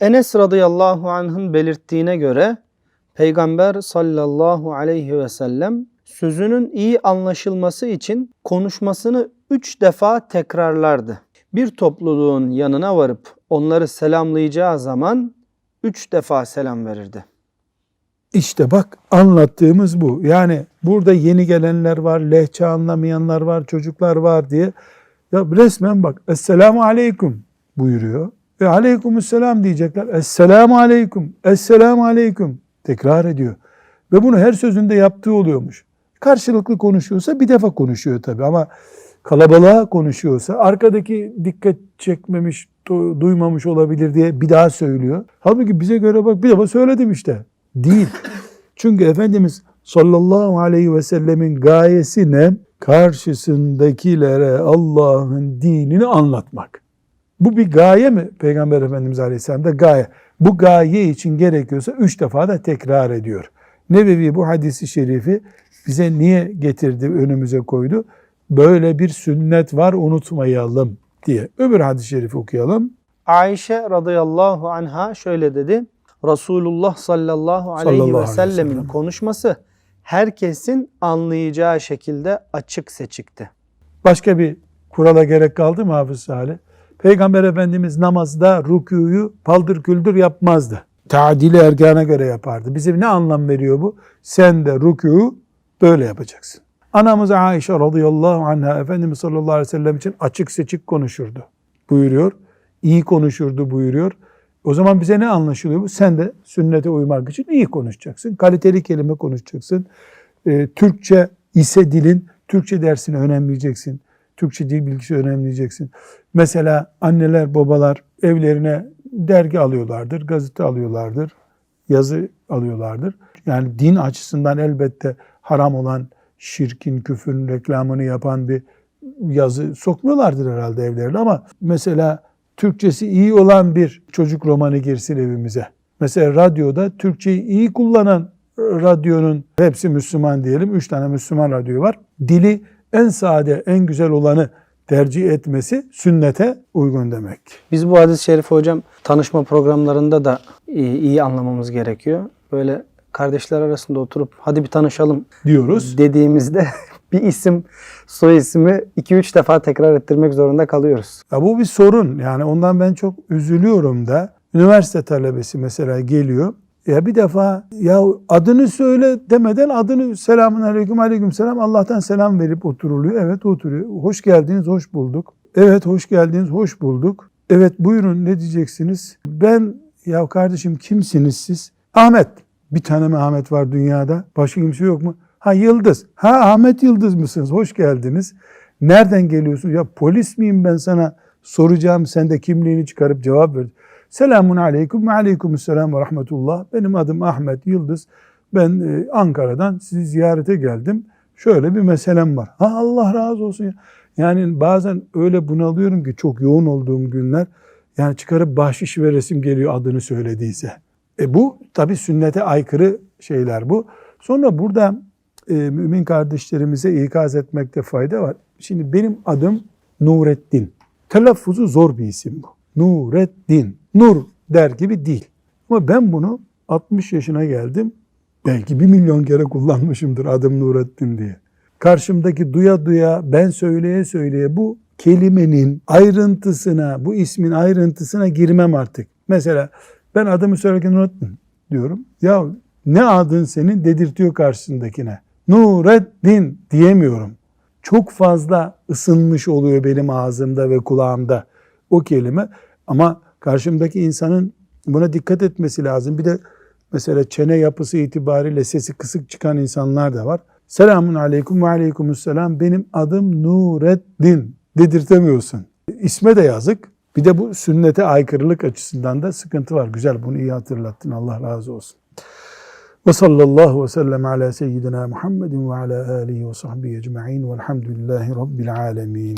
Enes radıyallahu anh'ın belirttiğine göre Peygamber sallallahu aleyhi ve sellem sözünün iyi anlaşılması için konuşmasını üç defa tekrarlardı. Bir topluluğun yanına varıp onları selamlayacağı zaman üç defa selam verirdi. İşte bak anlattığımız bu. Yani burada yeni gelenler var, lehçe anlamayanlar var, çocuklar var diye. Ya resmen bak Esselamu Aleyküm buyuruyor. Ve Aleykümselam diyecekler. Esselamu Aleyküm, Esselamu Aleyküm tekrar ediyor. Ve bunu her sözünde yaptığı oluyormuş. Karşılıklı konuşuyorsa bir defa konuşuyor tabii ama kalabalığa konuşuyorsa arkadaki dikkat çekmemiş, du- duymamış olabilir diye bir daha söylüyor. Halbuki bize göre bak bir defa söyledim işte. Değil. Çünkü Efendimiz sallallahu aleyhi ve sellemin gayesi ne? Karşısındakilere Allah'ın dinini anlatmak. Bu bir gaye mi? Peygamber Efendimiz Aleyhisselam'da gaye. Bu gaye için gerekiyorsa üç defa da tekrar ediyor. Nebevi bu hadisi şerifi bize niye getirdi, önümüze koydu? Böyle bir sünnet var unutmayalım diye. Öbür hadis-i şerifi okuyalım. Ayşe radıyallahu anha şöyle dedi. Resulullah sallallahu aleyhi Sallallahu ve sellemin sellem. konuşması herkesin anlayacağı şekilde açık seçikti. Başka bir kurala gerek kaldı mı Hafız Salih? Peygamber Efendimiz namazda rükûyu paldır küldür yapmazdı. Tadili ergana göre yapardı. Bize ne anlam veriyor bu? Sen de rükûyu böyle yapacaksın. Anamız Aişe radıyallahu anha Efendimiz sallallahu aleyhi ve sellem için açık seçik konuşurdu buyuruyor. İyi konuşurdu buyuruyor. O zaman bize ne anlaşılıyor bu? Sen de sünnete uymak için iyi konuşacaksın. Kaliteli kelime konuşacaksın. Ee, Türkçe ise dilin, Türkçe dersini önemleyeceksin. Türkçe dil bilgisi önemleyeceksin. Mesela anneler, babalar evlerine dergi alıyorlardır, gazete alıyorlardır, yazı alıyorlardır. Yani din açısından elbette haram olan şirkin, küfrün reklamını yapan bir yazı sokmuyorlardır herhalde evlerine ama mesela Türkçesi iyi olan bir çocuk romanı girsin evimize. Mesela radyoda Türkçeyi iyi kullanan radyonun hepsi Müslüman diyelim. Üç tane Müslüman radyo var. Dili en sade, en güzel olanı tercih etmesi sünnete uygun demek. Biz bu hadis-i şerifi hocam tanışma programlarında da iyi, iyi anlamamız gerekiyor. Böyle kardeşler arasında oturup hadi bir tanışalım Diyoruz. dediğimizde bir isim soy ismi 2-3 defa tekrar ettirmek zorunda kalıyoruz. Ya bu bir sorun. Yani ondan ben çok üzülüyorum da. Üniversite talebesi mesela geliyor. Ya bir defa ya adını söyle demeden adını selamun aleyküm aleyküm selam Allah'tan selam verip oturuluyor. Evet oturuyor. Hoş geldiniz, hoş bulduk. Evet hoş geldiniz, hoş bulduk. Evet buyurun ne diyeceksiniz? Ben ya kardeşim kimsiniz siz? Ahmet. Bir tane mi Ahmet var dünyada? Başka kimse yok mu? Ha Yıldız. Ha Ahmet Yıldız mısınız? Hoş geldiniz. Nereden geliyorsun? Ya polis miyim ben sana soracağım sen de kimliğini çıkarıp cevap ver. Selamun aleyküm ve aleykümselam ve rahmetullah. Benim adım Ahmet Yıldız. Ben e, Ankara'dan sizi ziyarete geldim. Şöyle bir meselem var. Ha Allah razı olsun ya. Yani bazen öyle bunalıyorum ki çok yoğun olduğum günler. Yani çıkarıp bahşiş veresim geliyor adını söylediyse. E bu tabi sünnete aykırı şeyler bu. Sonra burada e, mümin kardeşlerimize ikaz etmekte fayda var. Şimdi benim adım Nurettin. Telaffuzu zor bir isim bu. Nurettin. Nur der gibi değil. Ama ben bunu 60 yaşına geldim. Belki bir milyon kere kullanmışımdır adım Nurettin diye. Karşımdaki duya duya ben söyleye söyleye bu kelimenin ayrıntısına, bu ismin ayrıntısına girmem artık. Mesela ben adımı söylerken Nurettin diyorum. Ya ne adın senin dedirtiyor karşısındakine. Nureddin diyemiyorum. Çok fazla ısınmış oluyor benim ağzımda ve kulağımda o kelime. Ama karşımdaki insanın buna dikkat etmesi lazım. Bir de mesela çene yapısı itibariyle sesi kısık çıkan insanlar da var. Selamun aleyküm ve aleykümselam benim adım Nureddin dedirtemiyorsun. İsme de yazık. Bir de bu sünnete aykırılık açısından da sıkıntı var. Güzel bunu iyi hatırlattın. Allah razı olsun. Ve sallallahu ve sellem ala seyyidina Muhammedin ve ala alihi ve sahbihi ecma'in velhamdülillahi rabbil alemin.